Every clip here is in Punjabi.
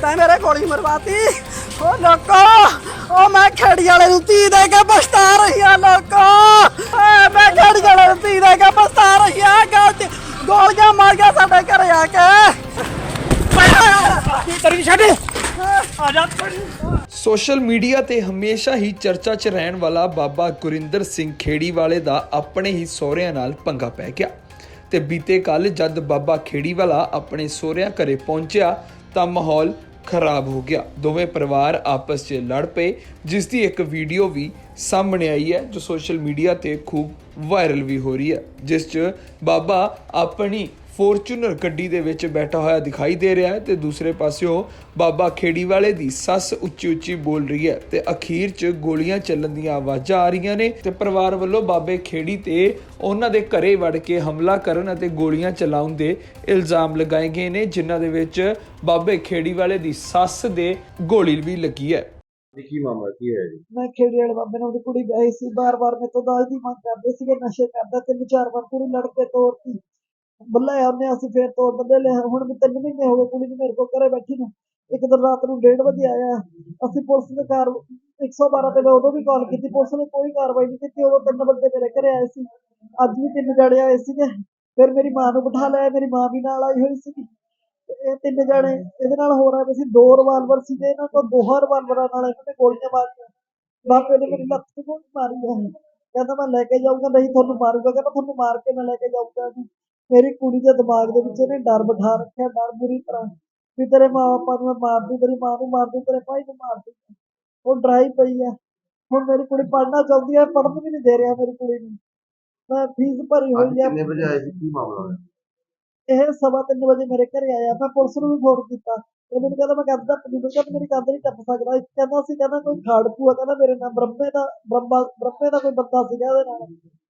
ਤੈਂ ਮੇਰੇ ਗੋਲੀ ਮਰਵਾਤੀ। ਓ ਲੋਕੋ ਓ ਮੈਂ ਖੇੜੀ ਵਾਲੇ ਨੂੰ ਤੀ ਦੇ ਕੇ ਪਛਤਾ ਰਹੀ ਆ ਲੋਕੋ। ਓਏ ਮੈਂ ਖੇੜੀ ਵਾਲੇ ਨੂੰ ਤੀ ਦੇ ਕੇ ਪਛਤਾ ਰਹੀ ਆ ਗਲਤੀ। ਗੋਲੀਆਂ ਮਾਰ ਗਿਆ ਸਾਡੇ ਘਰੇ ਆ ਕੇ। ਕੀ ਕਰੀ ਛੱਡ? ਆ ਜਾ। ਸੋਸ਼ਲ ਮੀਡੀਆ ਤੇ ਹਮੇਸ਼ਾ ਹੀ ਚਰਚਾ 'ਚ ਰਹਿਣ ਵਾਲਾ ਬਾਬਾ ਗੁਰਿੰਦਰ ਸਿੰਘ ਖੇੜੀਵਾਲੇ ਦਾ ਆਪਣੇ ਹੀ ਸਹੁਰਿਆਂ ਨਾਲ ਪੰਗਾ ਪੈ ਗਿਆ। ਤੇ ਬੀਤੇ ਕੱਲ ਜਦ ਬਾਬਾ ਖੇੜੀਵਾਲਾ ਆਪਣੇ ਸਹੁਰਿਆਂ ਘਰੇ ਪਹੁੰਚਿਆ ਤਾਂ ਮਾਹੌਲ ਖਰਾਬ ਹੋ ਗਿਆ। ਦੋਵੇਂ ਪਰਿਵਾਰ ਆਪਸ 'ਚ ਲੜ ਪਏ, ਜਿਸ ਦੀ ਇੱਕ ਵੀਡੀਓ ਵੀ ਸਾਹਮਣੇ ਆਈ ਹੈ, ਜੋ ਸੋਸ਼ਲ ਮੀਡੀਆ ਤੇ ਖੂਬ ਵਾਇਰਲ ਵੀ ਹੋ ਰਹੀ ਹੈ, ਜਿਸ 'ਚ ਬਾਬਾ ਆਪਣੀ ਫੋਰਚੂਨਰ ਗੱਡੀ ਦੇ ਵਿੱਚ ਬੈਠਾ ਹੋਇਆ ਦਿਖਾਈ ਦੇ ਰਿਹਾ ਹੈ ਤੇ ਦੂਸਰੇ ਪਾਸਿਓਂ ਬਾਬਾ ਖੇੜੀ ਵਾਲੇ ਦੀ ਸੱਸ ਉੱਚੀ ਉੱਚੀ ਬੋਲ ਰਹੀ ਹੈ ਤੇ ਅਖੀਰ 'ਚ ਗੋਲੀਆਂ ਚੱਲਣ ਦੀਆਂ ਆਵਾਜ਼ਾਂ ਆ ਰਹੀਆਂ ਨੇ ਤੇ ਪਰਿਵਾਰ ਵੱਲੋਂ ਬਾਬੇ ਖੇੜੀ ਤੇ ਉਹਨਾਂ ਦੇ ਘਰੇ ਵੜ ਕੇ ਹਮਲਾ ਕਰਨ ਅਤੇ ਗੋਲੀਆਂ ਚਲਾਉਣ ਦੇ ਇਲਜ਼ਾਮ ਲਗਾਏ ਗਏ ਨੇ ਜਿਨ੍ਹਾਂ ਦੇ ਵਿੱਚ ਬਾਬੇ ਖੇੜੀ ਵਾਲੇ ਦੀ ਸੱਸ ਦੇ ਗੋਲੀ ਵੀ ਲੱਗੀ ਹੈ। ਇਹ ਕੀ ਮਾਮਲਾ ਕੀ ਹੈ ਜੀ? ਮੈਂ ਖੇੜੀ ਵਾਲੇ ਬਾਬੇ ਨਾਲ ਉਹਦੀ ਕੁੜੀ ਵਿਆਹੀ ਸੀ ਬਾਰ-ਬਾਰ ਮੇਰੇ ਤੋਂ ਦਾਜ ਦੀ ਮੰਗ ਕਰਦੇ ਸੀਗੇ ਨਸ਼ੇ ਕਰਦਾ ਤਿੰਨ ਚਾਰ ਵਾਰ ਕੁੜੀ ਲੜ ਕੇ ਤੋਰਤੀ। ਬੱਲੇ ਉਹਨੇ ਅਸੀਂ ਫੇਰ ਤੋੜ ਬੱਲੇ ਲੈ ਹੁਣ ਵੀ ਤਿੰਨ ਮਹੀਨੇ ਹੋ ਗਏ ਕੁੜੀ ਨੂੰ ਮੇਰੇ ਕੋਲ ਘਰੇ ਬੈਠੀ ਨੂੰ। ਇੱਕ ਦਿਨ ਰਾਤ ਨੂੰ 1:30 ਵਜੇ ਆਇਆ, ਅਸੀਂ ਪੁਲਿਸ ਦੇ ਕਾਰ 112 ਤੇ ਮੈਂ ਉਦੋਂ ਵੀ ਕਾਲ ਕੀਤੀ, ਪੁਲਿਸ ਨੇ ਕੋਈ ਕਾਰਵਾਈ ਨਹੀਂ ਕੀਤੀ, ਉਦੋਂ ਤਿੰਨ ਬੰਦੇ ਮੇਰੇ ਘਰੇ ਆਏ ਸੀ। ਅੱਜ ਵੀ ਤਿੰਨ ਜਣੇ ਆਏ ਸੀਗੇ, ਫਿਰ ਮੇਰੀ ਮਾਂ ਨੂੰ ਬਿਠਾ ਲਿਆ, ਮੇਰੀ ਮਾਂ ਵੀ ਨਾਲ ਆਈ ਹੋਈ ਸੀਗੀ। ਤੇ ਇਹ ਤਿੰਨ ਜਣੇ, ਇਹਦੇ ਨਾਲ ਹੋ ਰਿਹਾ ਸੀ, ਦੋ ਰਿਵਾਲਵਰ ਸੀਗੇ, ਇਹਨਾਂ ਕੋਲ ਦੋਹਾਂ ਰਿਵਾਲਵਰਾਂ ਨਾਲ ਇਹਨਾਂ ਨੇ ਗੋਲੀਆਂ ਮਾਰੀਆਂ। ਬਾਪੇ ਨੇ ਮੇਰੀ ਲੱਤ ਤੇ ਗੋਲੀ ਮਾਰੀ ਹੈ ਕਹਿੰਦਾ ਮੈਂ ਲੈ ਕੇ ਜਾਊਂਗਾ, ਨਹੀਂ ਤੁਹਾਨੂੰ ਮਾਰੂਗਾ, ਕਹਿੰਦਾ ਤੁਹਾਨੂੰ ਮਾਰ ਕੇ ਮੈਂ ਲੈ ਕੇ ਜਾਊਂਗਾ ਮੇਰੀ ਕੁੜੀ ਦੇ ਦਿਮਾਗ ਦੇ ਵਿੱਚ ਇਹਨੇ ਡਰ ਬਿਠਾ ਰੱਖਿਆ ਡਰ ਬੁਰੀ ਤਰ੍ਹਾਂ ਵੀ ਤੇਰੇ ਮਾਂ ਬਾਪਾ ਨੂੰ ਮੈਂ ਮਾਰ ਦੂੰ ਤੇਰੀ ਮਾਂ ਨੂੰ ਮਾਰ ਦੂੰ ਤੇਰੇ ਭਾਈ ਨੂੰ ਮਾਰ ਦੂੰ ਉਹ ਡਰਾਈ ਪਈ ਹੈ। ਹੁਣ ਮੇਰੀ ਕੁੜੀ ਪੜ੍ਹਨਾ ਚਾਹੁੰਦੀ ਹੈ ਪੜ੍ਹਨ ਵੀ ਨਹੀਂ ਦੇ ਰਿਹਾ ਮੇਰੀ ਕੁੜੀ ਨੂੰ। ਮੈਂ ਫੀਸ ਭਰੀ ਹੋਈ ਹੈ। ਕਿੰਨੇ ਵਜੇ ਆਏ ਸੀ? ਕੀ ਮਾਮਲਾ ਹੋਇਆ? ਇਹ ਸਵਾ ਤਿੰਨ ਵਜੇ ਮੇਰੇ ਘਰੇ ਆਇਆ। ਮੈਂ ਪੁਲਿਸ ਨੂੰ ਵੀ ਫੋਨ ਕੀਤਾ। ਇਹ ਮੈਨੂੰ ਕਹਿੰਦਾ ਮੈਂ ਕੰਧ ਦਾ ਪਨੀ ਨੂੰ। ਕਹਿੰਦਾ ਮੇਰੀ ਕੰਧ ਨਹੀਂ ਟੱਪ ਸਕਦਾ। ਇੱਕ ਕਹਿੰਦਾ ਸੀ ਕਹਿੰਦਾ ਕੋਈ ਖਾੜਕੂ ਆ ਕਹਿੰਦਾ ਮੇਰੇ ਨਾਲ ਬ੍ਰਹਮੇ ਦਾ ਬ੍ਰਹਮਾ ਬ੍ਰਹਮੇ ਦਾ ਕੋਈ ਬੰਦਾ ਸੀਗਾ ਉਹਦੇ ਨਾਲ।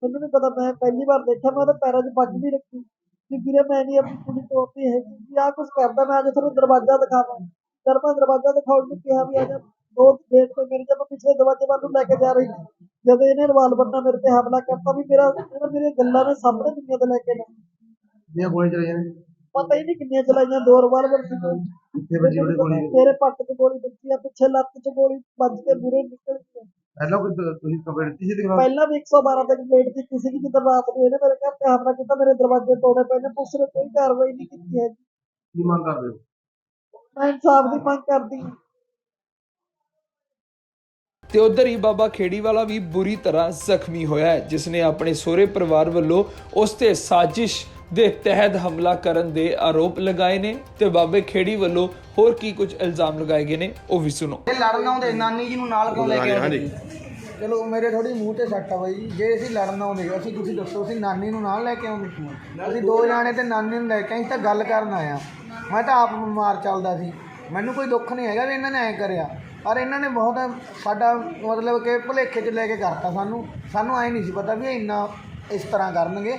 ਮੈਨੂੰ ਨਹੀਂ ਪਤਾ ਮੈਂ ਪਹਿਲੀ ਵਾਰ ਦੇਖਿਆ ਮੈਂ ਉਹਦੇ ਪੈਰਾਂ 'ਚ ਪੱਗ ਵੀ ਰੱਖੀ। ਕਿ ਵੀਰੇ ਮੈਂ ਨਹੀਂ ਆਪਣੀ ਕੁੜੀ ਤੋੜਦੀ ਹੈਗੀ ਵੀ ਆਹ ਕੁਝ ਕਰਦਾ ਮੈਂ ਅੱਜ ਤੁਹਾਨੂੰ ਦਰਵਾਜ਼ਾ ਦਿਖਾਵਾਂ। ਮੈਂ ਦਰਵਾਜ਼ਾ ਦਿਖਾਉਣ ਨੂੰ ਕਿਹਾ ਵੀ ਆ ਜਾ ਦੋ ਤੇ ਮੇਰੇ ਜਦੋਂ ਪਿਛਲੇ ਦਰਵਾਜ਼ੇ ਵੱਲ ਨੂੰ ਲੈ ਕੇ ਜਾ ਰਹੀ ਸੀ ਜਦੋਂ ਇਹਨੇ ਰਿਵਾਲਵਰ ਨਾਲ ਮੇਰੇ ਤੇ ਹਮਲਾ ਕਰਤਾ ਵੀ ਮੇਰਾ ਇਹਨੇ ਮੇਰੀਆਂ ਗੱਲਾਂ ਨੇ ਸਾਹਮਣੇ ਦੁਨੀਆ ਤੇ ਲੈ ਕੇ ਨਾ ਕਿੰਨੀਆਂ ਗੋਲੀਆਂ ਚਲਾਈਆਂ ਨੇ? ਪਤਾ ਹੀ ਨਹੀਂ ਕਿੰਨੀਆਂ ਚਲਾਈਆਂ ਦੋ ਰਿਵਾਲਵਰ ਸੀ। ਕਿੱਥੇ ਵੱਜੀ ਉਹਦੀ ਗੋਲੀ? ਮੇਰੇ ਪੱਟ 'ਚ ਗੋਲੀ ਵੱਜੀ ਆ ਪਿੱਛੇ ਲੱਤ 'ਚ ਗੋਲੀ ਵੱਜ ਕੇ ਮੂਰੇ ਨਿਕਲ ਆ। ਪਹਿਲਾਂ ਕੋਈ ਦ- ਤੁਸੀਂ ਕੰਪਲੇਂਟ ਦਿੱਤੀ ਸੀ ਇਹਦੇ ਖਿਲਾਫ਼ ਪਹਿਲਾਂ ਵੀ 112 ਤੇ ਕੰਪਲੇਂਟ ਕੀਤੀ ਸੀ ਜਦੋਂ ਰਾਤ ਨੂੰ ਇਹਨੇ ਮੇਰੇ ਘਰ ਤੇ ਹਮਲਾ ਕੀਤਾ ਮੇਰੇ ਦਰਵਾਜ਼ੇ ਤੋੜੇ ਪਏ ਨੇ ਪੁਲਿਸ ਨੇ ਕੋਈ ਕਾਰਵਾਈ ਨਹੀਂ ਕੀਤੀ ਹੈ ਕੀ ਮੰਗ ਕਰਦੇ ਹੋ? ਮੈਂ ਇਨਸਾਫ ਦੀ ਮੰਗ ਕਰਦੀ ਹਾਂ। ਤੇ ਉਧਰ ਹੀ ਬਾਬਾ ਖੇੜੀਵਾਲਾ ਵੀ ਬੁਰੀ ਤਰ੍ਹਾਂ ਜ਼ਖਮੀ ਹੋਇਆ ਹੈ ਜਿਸ ਨੇ ਆਪਣੇ ਸਹੁਰੇ ਪਰਿਵਾਰ ਵੱਲੋਂ ਉਸ ਤੇ ਸਾਜ਼ਿਸ਼ ਦੇ ਤਹਿਤ ਹਮਲਾ ਕਰਨ ਦੇ ਆਰੋਪ ਲਗਾਏ ਨੇ ਤੇ ਬਾਬੇ ਖੇੜੀ ਵੱਲੋਂ ਹੋਰ ਕੀ ਕੁਝ ਇਲਜ਼ਾਮ ਲਗਾਏ ਗਏ ਨੇ ਉਹ ਵੀ ਸੁਣੋ। ਇਹ ਲੜਨ ਆਉਂਦੇ ਨਾਨੀ ਜੀ ਨੂੰ ਨਾਲ ਕਿਉਂ ਲੈ ਕੇ ਆਉਂਦੇ। ਚਲੋ ਮੇਰੇ ਥੋੜੀ ਮੂੰਹ ਤੇ ਸੱਟ ਆ ਬਾਈ। ਜੀ ਜੇ ਅਸੀਂ ਲੜਨ ਆਉਂਦੇ ਅਸੀਂ ਤੁਸੀਂ ਦੱਸੋ ਅਸੀਂ ਨਾਨੀ ਨੂੰ ਨਾਲ ਲੈ ਕੇ ਆਉਂਦੇ। ਅਸੀਂ ਦੋ ਜਾਣੇ ਤੇ ਨਾਨੀ ਨੂੰ ਲੈ ਕੇ ਅਸੀਂ ਤਾਂ ਗੱਲ ਕਰਨ ਆਇਆ ਮੈਂ ਤਾਂ ਆਪ ਬਿਮਾਰ ਚੱਲਦਾ ਸੀ। ਮੈਨੂੰ ਕੋਈ ਦੁੱਖ ਨਹੀਂ ਹੈਗਾ ਵੀ ਇਹਨਾਂ ਨੇ ਐਂ ਕਰਿਆ। ਪਰ ਇਹਨਾਂ ਨੇ ਬਹੁਤ ਸਾਡਾ ਮਤਲਬ ਕਿ ਭੁਲੇਖੇ 'ਚ ਲੈ ਕੇ ਕਰਤਾ ਸਾਨੂੰ। ਸਾਨੂੰ ਐਂ ਨਹੀਂ ਸੀ ਪਤਾ ਵੀ ਇਹ ਇੰਨਾ ਇਸ ਤਰ੍ਹਾਂ ਕਰਨਗੇ।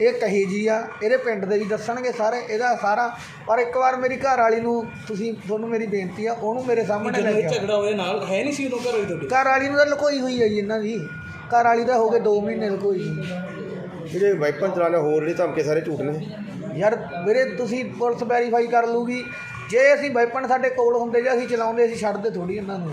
ਇਹ ਕਹੀ ਜੀ ਆ ਇਹਦੇ ਪਿੰਡ ਦੇ ਵੀ ਦੱਸਣਗੇ ਸਾਰੇ ਇਹਦਾ ਸਾਰਾ। ਪਰ ਇੱਕ ਵਾਰ ਮੇਰੀ ਘਰ ਵਾਲੀ ਨੂੰ ਤੁਸੀਂ ਤੁਹਾਨੂੰ ਮੇਰੀ ਬੇਨਤੀ ਆ ਉਹਨੂੰ ਮੇਰੇ ਸਾਹਮਣੇ ਲੈ ਕੇ ਆਓ। ਝਗੜਾ ਹੋਇਆ ਨਾਲ ਹੈ ਨਹੀਂ ਸੀ ਉਦੋਂ ਘਰ ਹੋਈ ਤੁਹਾਡੇ? ਘਰ ਵਾਲੀ ਨੂੰ ਤਾਂ ਲੁਕੋਈ ਹੋਈ ਹੈ ਜੀ ਇਹਨਾਂ ਦੀ। ਘਰ ਵਾਲੀ ਦਾ ਹੋ ਗਏ 2 ਮਹੀਨੇ ਲੁਕੋਈ ਜੀ। ਜਿਹੜੇ ਵਾਈਪਨ ਚਲਾਣੇ ਹੋਰ ਜਿਹੜੇ ਧਮਕੇ ਸਾਰੇ ਝੂਠ ਨੇ। ਯਾਰ ਵੀਰੇ ਤੁਸੀਂ ਪੁਲਿਸ ਵੈਰੀਫਾਈ ਕਰ ਲੂਗੀ ਜੇ ਅਸੀਂ ਵੈਪਨ ਸਾਡੇ ਕੋਲ ਹੁੰਦੇ ਜਾਂ ਅਸੀਂ ਚਲਾਉਂਦੇ ਅਸੀਂ ਛੱਡਦੇ ਥੋੜੀ ਇਹਨਾਂ ਨੂੰ।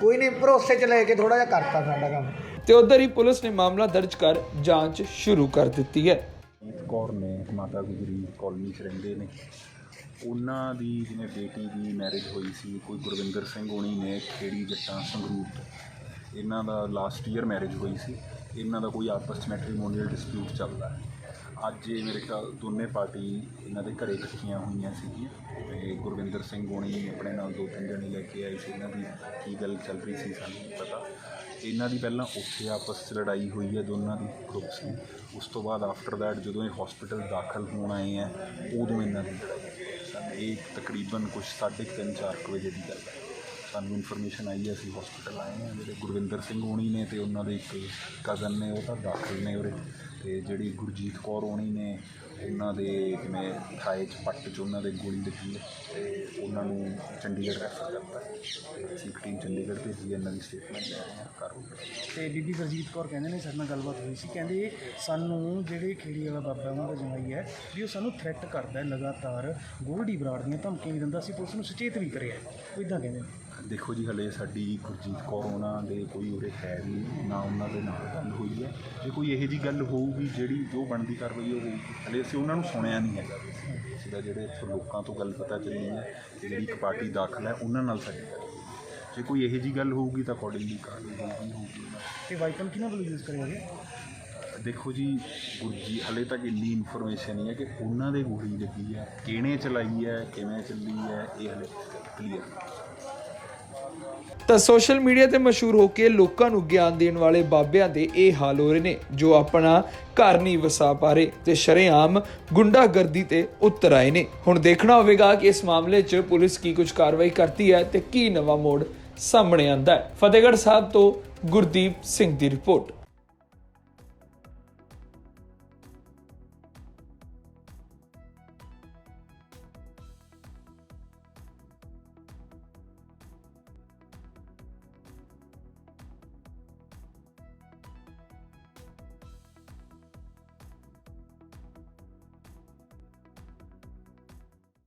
ਕੋਈ ਨਹੀਂ ਭਰੋਸੇ 'ਚ ਲੈ ਕੇ ਥੋੜਾ ਜਿਹਾ ਕਰਤਾ ਸਾਡਾ ਕੰਮ। ਤੇ ਉਧਰ ਹੀ ਪੁਲਿਸ ਨੇ ਮਾਮਲਾ ਦਰਜ ਕਰ ਜਾਂਚ ਸ਼ੁਰੂ ਕਰ ਦਿੱਤੀ ਹੈ। ਜੀਤ ਕੌਰ ਨੇ ਮਾਤਾ ਗੁਜਰੀ ਕਾਲੋਨੀ 'ਚ ਰਹਿੰਦੇ ਨੇ। ਉਹਨਾਂ ਦੀ ਜਿਵੇਂ ਬੇਟੀ ਦੀ ਮੈਰਿਜ ਹੋਈ ਸੀ ਕੋਈ ਗੁਰਵਿੰਦਰ ਸਿੰਘ ਹੋਣੀ ਨੇ ਖੇੜੀ ਜੱਟਾਂ ਸੰਗਰੂਰ ਤੋਂ। ਇਹਨਾਂ ਦਾ ਲਾਸਟ ਈਅਰ ਮੈਰਿਜ ਹੋਈ ਸੀ। ਇਹਨਾਂ ਦਾ ਕੋਈ ਆਪਸ 'ਚ ਮੈਟਰੀਮੋਨੀਅਲ ਡਿਸਪਿਊਟ ਚੱਲਦਾ ਹੈ। ਅੱਜ ਇਹ ਮੇਰੇ ਖਿਆਲ ਦੋਨੇ ਪਾਰਟੀ ਇਹਨਾਂ ਦੇ ਘਰੇ ਇਕੱਠੀਆਂ ਹੋਈਆਂ ਸੀਗੀਆਂ ਤੇ ਗੁਰਵਿੰਦਰ ਸਿੰਘ ਹੋਣੀ ਆਪਣੇ ਨਾਲ ਦੋ ਤਿੰਨ ਜਣੇ ਲੈ ਕੇ ਆਏ ਸੀ, ਇਹਨਾਂ ਦੀ ਕੀ ਗੱਲ ਚੱਲ ਰਹੀ ਸੀ ਸਾਨੂੰ ਨਹੀਂ ਪਤਾ। ਇਹਨਾਂ ਦੀ ਪਹਿਲਾਂ ਉੱਥੇ ਆਪਸ 'ਚ ਲੜਾਈ ਹੋਈ ਹੈ ਦੋਨਾਂ ਦੀ ਗਰੁੱਪਸ ਦੀ ਉਸ ਤੋਂ ਬਾਅਦ ਆਫਟਰ ਦੈਟ ਜਦੋਂ ਇਹ ਹਸਪੀਟਲ ਦਾਖਲ ਹੋਣ ਆਏ ਹੈ, ਉਦੋਂ ਇਹਨਾਂ ਦੀ ਲੜਾਈ ਹੋਈ। ਸਾਨੂੰ ਇਹ ਤਕਰੀਬਨ ਕੁਝ 3:30 4 ਵਜੇ ਦੀ ਗੱਲ ਹੈ। ਸਾਨੂੰ ਇਨਫੋਰਮੇਸ਼ਨ ਆਈ ਹੈ, ਅਸੀਂ ਹਸਪੀਟਲ ਆਏ ਹਾਂ। ਜਿਹੜੇ ਗੁਰਵਿੰਦਰ ਸਿੰਘ ਹੋਣੀ ਨੇ ਤੇ ਉਹਨਾਂ ਦੇ ਇੱਕ ਕਜ਼ਨ ਨੇ, ਉਹ ਤਾਂ ਦਾਖਲ ਨੇ ਉਰੇ। ਤੇ ਜਿਹੜੀ ਗੁਰਜੀਤ ਕੌਰ ਹੋਣੀ ਨੇ ਉਹਨਾਂ ਦੇ ਜਿਵੇਂ ਥਾਏ 'ਚ ਪੱਟ 'ਚ ਉਹਨਾਂ ਦੇ ਗੋਲੀ ਲੱਗੀ ਹੈ ਤੇ ਉਹਨਾਂ ਨੂੰ ਚੰਡੀਗੜ੍ਹ ਰੈਫਰ ਕਰਤਾ ਹੈ। ਤੇ ਅਸੀਂ ਇੱਕ ਟੀਮ ਚੰਡੀਗੜ੍ਹ ਭੇਜੀ ਹੈ, ਇਹਨਾਂ ਦੀ ਸਟੇਟਮੈਂਟ ਲੈ ਰਹੇ ਹਾਂ ਕਾਰਵਾਈ ਤੇ ਬੀਬੀ ਗੁਰਜੀਤ ਕੌਰ ਕਹਿੰਦੇ ਨੇ ਸਾਡੇ ਨਾਲ ਗੱਲਬਾਤ ਹੋਈ ਸੀ। ਕਹਿੰਦੇ ਸਾਨੂੰ ਜਿਹੜੇ ਖੇੜੀ ਵਾਲਾ ਬਾਬਾ ਉਹਨਾਂ ਦਾ ਜਮਾਈ ਹੈ ਵੀ ਉਹ ਸਾਨੂੰ ਥ੍ਰੈਟ ਕਰਦਾ ਹੈ ਲਗਾਤਾਰ ਗੋਲਡੀ ਬਰਾੜ ਦੀਆਂ ਧਮਕੀਆਂ ਵੀ ਦਿੰਦਾ ਸੀ ਪੁਲਿਸ ਨੂੰ ਸੁਚੇਤ ਵੀ ਕਰਿਆ ਉਹ ਇਦਾਂ ਕਹਿੰਦੇ ਨੇ। ਦੇਖੋ ਜੀ ਹਲੇ ਸਾਡੀ ਗੁਰਜੀਤ ਕੌਰ ਉਹਨਾਂ ਦੇ ਕੋਈ ਉਰੇ ਹੈ ਨਹੀਂ ਨਾ ਉਹਨਾਂ ਦੇ ਨਾਲ ਗੱਲ ਹੋਈ ਹੈ ਜੇ ਕੋਈ ਇਹੋ ਜੀ ਗੱਲ ਹੋਊਗੀ ਜਿਹੜੀ ਜੋ ਬਣਦੀ ਕਾਰਵਾਈ ਉਹ ਹੋਊਗੀ ਹਲੇ ਅਸੀਂ ਉਹਨਾਂ ਨੂੰ ਸੁਣਿਆ ਨਹੀਂ ਹੈਗਾ ਅਸੀਂ ਤਾਂ ਜਿਹੜੇ ਇੱਥੋਂ ਲੋਕਾਂ ਤੋਂ ਗੱਲ ਪਤਾ ਚੱਲੀ ਹੈ ਜਿਹੜੀ ਇੱਕ ਪਾਰਟੀ ਦਾਖਲ ਹੈ ਉਹਨਾਂ ਨਾਲ ਸਾਡੀ ਗੱਲ ਹੋਈ। ਜੇ ਕੋਈ ਇਹੋ ਜੀ ਗੱਲ ਹੋਊਗੀ ਤਾਂ ਅਕੋਰਡਿੰਗਲੀ ਕਾਰਵਾਈ ਹੋਊਗੀ ਹੋਊਗੀ ਤੇ ਵਾਈਪਨ ਕਿਹਨਾਂ ਵੱਲੋਂ ਯੂਜ਼ ਕਰਿਆ ਗਿਆ। ਦੇਖੋ ਜੀ ਗੁਰਜੀ ਹਲੇ ਤੱਕ ਇੰਨੀ ਇਨਫੋਰਮੇਸ਼ਨ ਨਹੀਂ ਹੈ ਕਿ ਉਹਨਾਂ ਦੇ ਗੋਲੀ ਲੱਗੀ ਹੈ ਕਿਹਨੇ ਚਲਾਈ ਹੈ ਕਿਵੇਂ ਚੱਲੀ ਹੈ ਇਹ ਹਲੇ ਕਲੀਅਰ ਤਾਂ ਸੋਸ਼ਲ ਮੀਡੀਆ ਤੇ ਮਸ਼ਹੂਰ ਹੋ ਕੇ ਲੋਕਾਂ ਨੂੰ ਗਿਆਨ ਦੇਣ ਵਾਲੇ ਬਾਬਿਆਂ ਦੇ ਇਹ ਹਾਲ ਹੋ ਰਹੇ ਨੇ, ਜੋ ਆਪਣਾ ਘਰ ਨਹੀਂ ਵਸਾ ਪਾ ਰਹੇ ਤੇ ਸ਼ਰੇਆਮ ਗੁੰਡਾਗਰਦੀ ਤੇ ਉਤਰ ਆਏ ਨੇ। ਹੁਣ ਦੇਖਣਾ ਹੋਵੇਗਾ ਕਿ ਇਸ ਮਾਮਲੇ 'ਚ ਪੁਲਿਸ ਕੀ ਕੁਝ ਕਾਰਵਾਈ ਕਰਦੀ ਹੈ ਤੇ ਕੀ ਨਵਾਂ ਮੋੜ ਸਾਹਮਣੇ ਆਂਦਾ ਹੈ। ਫਤਿਹਗੜ੍ਹ ਸਾਹਿਬ ਤੋਂ ਗੁਰਦੀਪ ਸਿੰਘ ਦੀ ਰਿਪੋਰਟ।